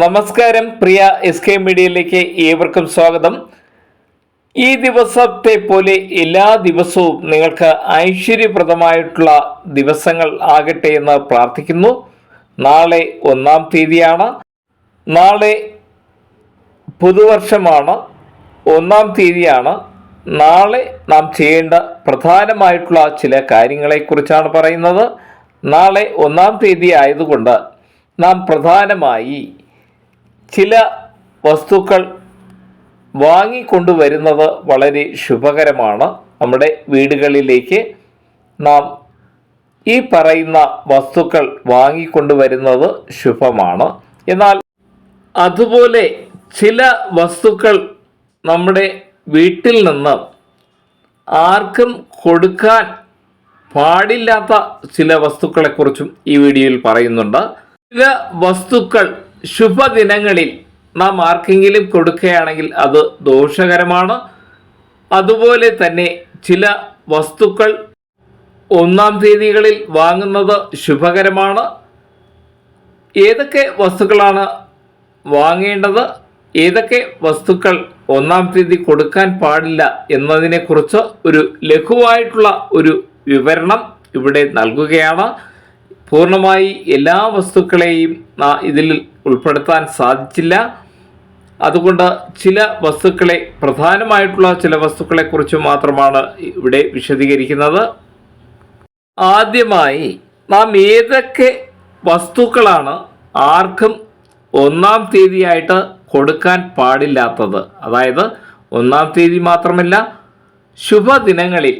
നമസ്കാരം പ്രിയ S K മീഡിയയിലേക്ക് ഏവർക്കും സ്വാഗതം. ഈ ദിവസത്തെ പോലെ എല്ലാ ദിവസവും നിങ്ങൾക്ക് ഐശ്വര്യപ്രദമായിട്ടുള്ള ദിവസങ്ങൾ ആകട്ടെ എന്ന് പ്രാർത്ഥിക്കുന്നു. നാളെ ഒന്നാം തീയതിയാണ്. നാളെ പുതുവർഷമാണ്. ഒന്നാം തീയതിയാണ്. നാളെ നാം ചെയ്യേണ്ട പ്രധാനമായിട്ടുള്ള ചില കാര്യങ്ങളെക്കുറിച്ചാണ് പറയുന്നത്. നാളെ ഒന്നാം തീയതി ആയതുകൊണ്ട് നാം പ്രധാനമായി ചില വസ്തുക്കൾ വാങ്ങിക്കൊണ്ടുവരുന്നത് വളരെ ശുഭകരമാണ്. നമ്മുടെ വീടുകളിലേക്ക് നാം ഈ പറയുന്ന വസ്തുക്കൾ വാങ്ങിക്കൊണ്ടുവരുന്നത് ശുഭമാണ്. എന്നാൽ അതുപോലെ ചില വസ്തുക്കൾ നമ്മുടെ വീട്ടിൽ നിന്ന് ആർക്കും കൊടുക്കാൻ പാടില്ലാത്ത ചില വസ്തുക്കളെക്കുറിച്ചും ഈ വീഡിയോയിൽ പറയുന്നുണ്ട്. ചില വസ്തുക്കൾ ശുഭദിനങ്ങളിൽ നാം ആർക്കെങ്കിലും കൊടുക്കുകയാണെങ്കിൽ അത് ദോഷകരമാണ്. അതുപോലെ തന്നെ ചില വസ്തുക്കൾ ഒന്നാം തീയതികളിൽ വാങ്ങുന്നത് ശുഭകരമാണ്. ഏതൊക്കെ വസ്തുക്കളാണ് വാങ്ങേണ്ടത്? ഏതൊക്കെ വസ്തുക്കൾ ഒന്നാം തീയതി കൊടുക്കാൻ പാടില്ല എന്നതിനെക്കുറിച്ച് ഒരു ലഘുവായിട്ടുള്ള ഒരു വിവരണം ഇവിടെ നൽകുകയാണ്. പൂർണമായി എല്ലാ വസ്തുക്കളെയും ഇതിൽ ഉൾപ്പെടുത്താൻ സാധിച്ചില്ല. അതുകൊണ്ട് ചില വസ്തുക്കളെ പ്രധാനമായിട്ടുള്ള ചില വസ്തുക്കളെക്കുറിച്ച് മാത്രമാണ് ഇവിടെ വിശദീകരിക്കുന്നത്. ആദ്യമായി നാം ഏതൊക്കെ വസ്തുക്കളാണ് ആർക്കും ഒന്നാം തീയതിയായിട്ട് കൊടുക്കാൻ പാടില്ലാത്തത്? അതായത് ഒന്നാം തീയതി മാത്രമല്ല ശുഭദിനങ്ങളിൽ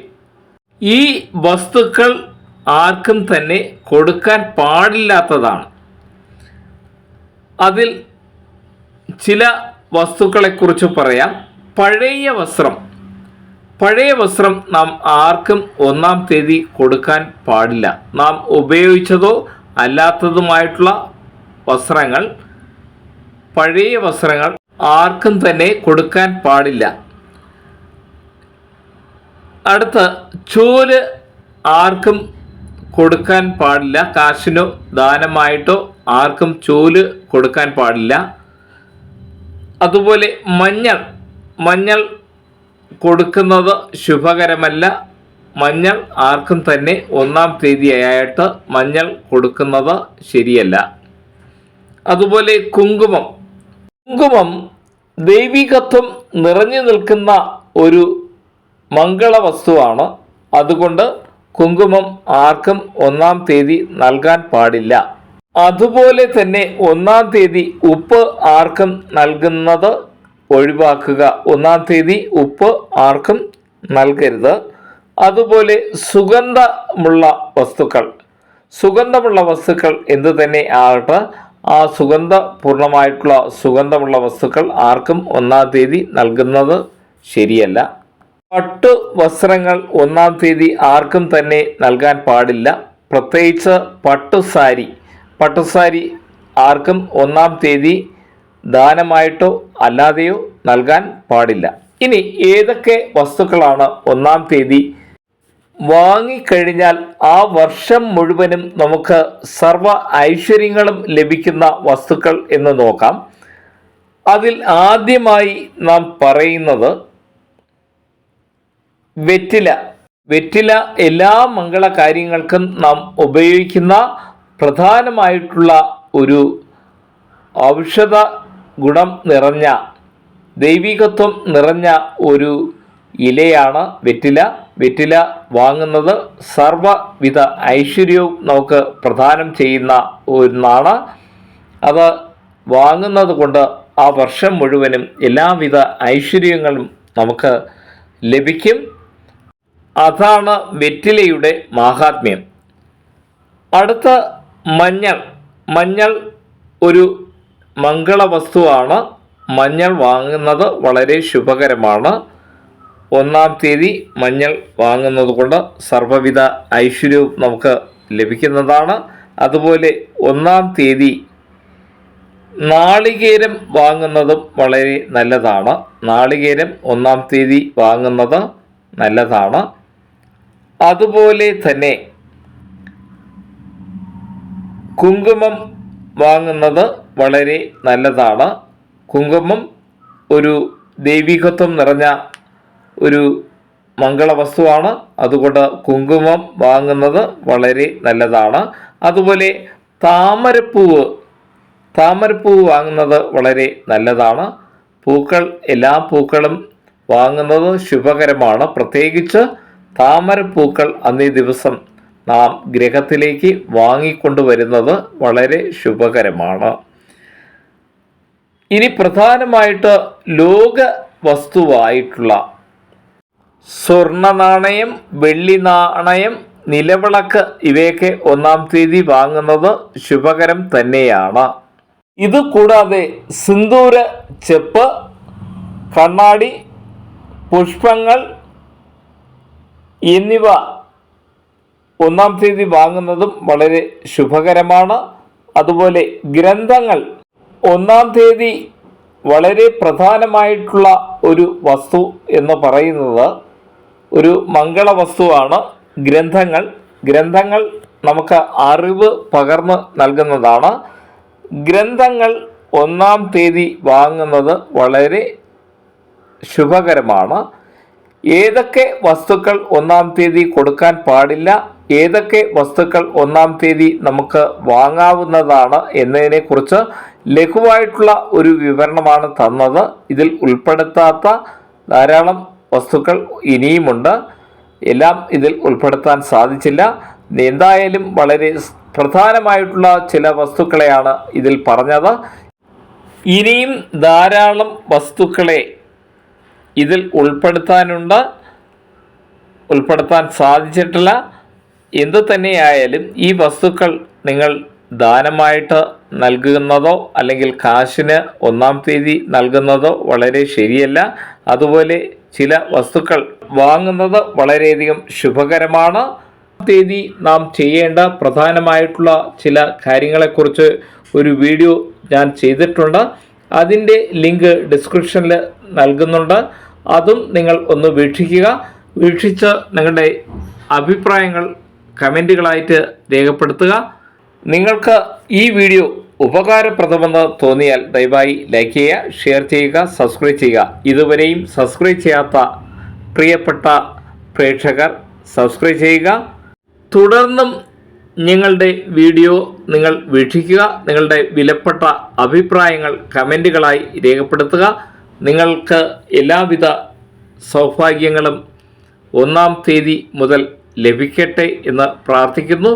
ഈ വസ്തുക്കൾ ആർക്കും തന്നെ കൊടുക്കാൻ പാടില്ലാത്തതാണ്. അതിൽ ചില വസ്തുക്കളെക്കുറിച്ച് പറയാം. പഴയ വസ്ത്രം. പഴയ വസ്ത്രം നാം ആർക്കും ഒന്നാം തീയതി കൊടുക്കാൻ പാടില്ല. നാം ഉപയോഗിച്ചതോ അല്ലാത്തതുമായിട്ടുള്ള വസ്ത്രങ്ങൾ പഴയ വസ്ത്രങ്ങൾ ആർക്കും തന്നെ കൊടുക്കാൻ പാടില്ല. അടുത്ത ചൂൽ ആർക്കും കൊടുക്കാൻ പാടില്ല. കാശിനോ ദാനമായിട്ടോ ആർക്കും ചൂൽ കൊടുക്കാൻ പാടില്ല. അതുപോലെ മഞ്ഞൾ മഞ്ഞൾ കൊടുക്കുന്നത് ശുഭകരമല്ല. മഞ്ഞൾ ആർക്കും തന്നെ ഒന്നാം തീയതിയായിട്ട് മഞ്ഞൾ കൊടുക്കുന്നത് ശരിയല്ല. അതുപോലെ കുങ്കുമം. കുങ്കുമം ദൈവികത്വം നിറഞ്ഞു നിൽക്കുന്ന ഒരു മംഗള വസ്തുവാണ് അതുകൊണ്ട് കുങ്കുമം ആർക്കും ഒന്നാം തീയതി നൽകാൻ പാടില്ല. അതുപോലെ തന്നെ ഒന്നാം തീയതി ഉപ്പ് ആർക്കും നൽകുന്നത് ഒഴിവാക്കുക. ഒന്നാം തീയതി ഉപ്പ് ആർക്കും നൽകരുത്. അതുപോലെ സുഗന്ധമുള്ള വസ്തുക്കൾ. സുഗന്ധമുള്ള വസ്തുക്കൾ എന്തു തന്നെ ആകട്ടെ ആ സുഗന്ധ പൂർണമായിട്ടുള്ള സുഗന്ധമുള്ള വസ്തുക്കൾ ആർക്കും ഒന്നാം തീയതി നൽകുന്നത് ശരിയല്ല. പട്ടു വസ്ത്രങ്ങൾ ഒന്നാം തീയതി ആർക്കും തന്നെ നൽകാൻ പാടില്ല. പ്രത്യേകിച്ച് പട്ടുസാരി പട്ടുസാരി ആർക്കും ഒന്നാം തീയതി ദാനമായിട്ടോ അല്ലാതെയോ നൽകാൻ പാടില്ല. ഇനി ഏതൊക്കെ വസ്തുക്കളാണ് ഒന്നാം തീയതി വാങ്ങിക്കഴിഞ്ഞാൽ ആ വർഷം മുഴുവനും നമുക്ക് സർവ ഐശ്വര്യങ്ങളും ലഭിക്കുന്ന വസ്തുക്കൾ എന്ന് നോക്കാം. അതിൽ ആദ്യമായി നാം പറയുന്നത് വെറ്റില. വെറ്റില എല്ലാ മംഗള കാര്യങ്ങൾക്കും നാം ഉപയോഗിക്കുന്ന പ്രധാനമായിട്ടുള്ള ഒരു ഔഷധ ഗുണം നിറഞ്ഞ ദൈവികത്വം നിറഞ്ഞ ഒരു ഇലയാണ് വെറ്റില. വെറ്റില വാങ്ങുന്നത് സർവവിധ ഐശ്വര്യവും നമുക്ക് പ്രദാനം ചെയ്യുന്ന ഒന്നാണ്. അത് വാങ്ങുന്നത് കൊണ്ട് ആ വർഷം മുഴുവനും എല്ലാവിധ ഐശ്വര്യങ്ങളും നമുക്ക് ലഭിക്കും. അതാണ് വെറ്റിലയുടെ മാഹാത്മ്യം. അടുത്ത മഞ്ഞൾ. മഞ്ഞൾ ഒരു മംഗള വസ്തുവാണ് മഞ്ഞൾ വാങ്ങുന്നത് വളരെ ശുഭകരമാണ്. ഒന്നാം തീയതി മഞ്ഞൾ വാങ്ങുന്നത് കൊണ്ട് സർവവിധ ഐശ്വര്യവും നമുക്ക് ലഭിക്കുന്നതാണ്. അതുപോലെ ഒന്നാം തീയതി നാളികേരം വാങ്ങുന്നതും വളരെ നല്ലതാണ്. നാളികേരം ഒന്നാം തീയതി വാങ്ങുന്നത് നല്ലതാണ്. അതുപോലെ തന്നെ കുങ്കുമം വാങ്ങുന്നത് വളരെ നല്ലതാണ്. കുങ്കുമം ഒരു ദൈവികത്വം നിറഞ്ഞ ഒരു മംഗളവസ്തുവാണ് അതുകൊണ്ട് കുങ്കുമം വാങ്ങുന്നത് വളരെ നല്ലതാണ്. അതുപോലെ താമരപ്പൂവ് താമരപ്പൂവ് വാങ്ങുന്നത് വളരെ നല്ലതാണ്. പൂക്കൾ എല്ലാ പൂക്കളും വാങ്ങുന്നത് ശുഭകരമാണ്. പ്രത്യേകിച്ച് താമരപ്പൂക്കൾ അന്നേ ദിവസം നാം ഗ്രഹത്തിലേക്ക് വാങ്ങിക്കൊണ്ടുവരുന്നത് വളരെ ശുഭകരമാണ്. ഇനി പ്രധാനമായിട്ട് ലോക വസ്തുവായിട്ടുള്ള സ്വർണ നാണയം വെള്ളി നാണയം നിലവിളക്ക് ഇവയൊക്കെ ഒന്നാം തീയതി വാങ്ങുന്നത് ശുഭകരം തന്നെയാണ്. ഇത് കൂടാതെ സിന്ദൂര ചെപ്പ് കണ്ണാടി പുഷ്പങ്ങൾ എന്നിവ ഒന്നാം തീയതി വാങ്ങുന്നതും വളരെ ശുഭകരമാണ്. അതുപോലെ ഗ്രന്ഥങ്ങൾ ഒന്നാം തീയതി വളരെ പ്രധാനമായിട്ടുള്ള ഒരു വസ്തു എന്ന് പറയുന്നത് ഒരു മംഗള വസ്തുവാണ്. ഗ്രന്ഥങ്ങൾ ഗ്രന്ഥങ്ങൾ നമുക്ക് അറിവ് പകർന്ന് നൽകുന്നതാണ്. ഗ്രന്ഥങ്ങൾ ഒന്നാം തീയതി വാങ്ങുന്നത് വളരെ ശുഭകരമാണ്. ഏതൊക്കെ വസ്തുക്കൾ ഒന്നാം തീയതി കൊടുക്കാൻ പാടില്ല ഏതൊക്കെ വസ്തുക്കൾ ഒന്നാം തീയതി നമുക്ക് വാങ്ങാവുന്നതാണ് എന്നതിനെക്കുറിച്ച് ലഘുവായിട്ടുള്ള ഒരു വിവരണമാണ് തന്നത്. ഇതിൽ ഉൾപ്പെടുത്താത്ത ധാരാളം വസ്തുക്കൾ ഇനിയുമുണ്ട്. എല്ലാം ഇതിൽ ഉൾപ്പെടുത്താൻ സാധിച്ചില്ല. എന്തായാലും വളരെ പ്രധാനമായിട്ടുള്ള ചില വസ്തുക്കളെയാണ് ഇതിൽ പറഞ്ഞത്. ഇനിയും ധാരാളം വസ്തുക്കളെ ഇതിൽ ഉൾപ്പെടുത്താനുണ്ട് ഉൾപ്പെടുത്താൻ സാധിച്ചിട്ടില്ല. എന്തു തന്നെയായാലും ഈ വസ്തുക്കൾ നിങ്ങൾ ദാനമായിട്ട് നൽകുന്നതോ അല്ലെങ്കിൽ കാശിന് ഒന്നാം തീയതി നൽകുന്നതോ വളരെ ശരിയല്ല. അതുപോലെ ചില വസ്തുക്കൾ വാങ്ങുന്നത് വളരെയധികം ശുഭകരമാണ്. തീയതി നാം ചെയ്യേണ്ട പ്രധാനമായിട്ടുള്ള ചില കാര്യങ്ങളെക്കുറിച്ച് ഒരു വീഡിയോ ഞാൻ ചെയ്തിട്ടുണ്ട്. അതിന്റെ ലിങ്ക് ഡിസ്ക്രിപ്ഷനിൽ നൽകുന്നുണ്ട്. അതും നിങ്ങൾ ഒന്ന് വീക്ഷിക്കുക. വീക്ഷിച്ച് നിങ്ങളുടെ അഭിപ്രായങ്ങൾ കമന്റുകളായിട്ട് രേഖപ്പെടുത്തുക. നിങ്ങൾക്ക് ഈ വീഡിയോ ഉപകാരപ്രദമെന്ന് തോന്നിയാൽ ദയവായി ലൈക്ക് ചെയ്യുക ഷെയർ ചെയ്യുക സബ്സ്ക്രൈബ് ചെയ്യുക. ഇതുവരെയും സബ്സ്ക്രൈബ് ചെയ്യാത്ത പ്രിയപ്പെട്ട പ്രേക്ഷകർ സബ്സ്ക്രൈബ് ചെയ്യുക. തുടർന്നും ഞങ്ങളുടെ വീഡിയോ നിങ്ങൾ വീക്ഷിക്കുക നിങ്ങളുടെ വിലപ്പെട്ട അഭിപ്രായങ്ങൾ കമന്റുകളായി രേഖപ്പെടുത്തുക. നിങ്ങൾക്ക് എല്ലാവിധ സൗഭാഗ്യങ്ങളും ഒന്നാം തീയതി മുതൽ ലഭിക്കട്ടെ എന്ന് പ്രാർത്ഥിക്കുന്നു.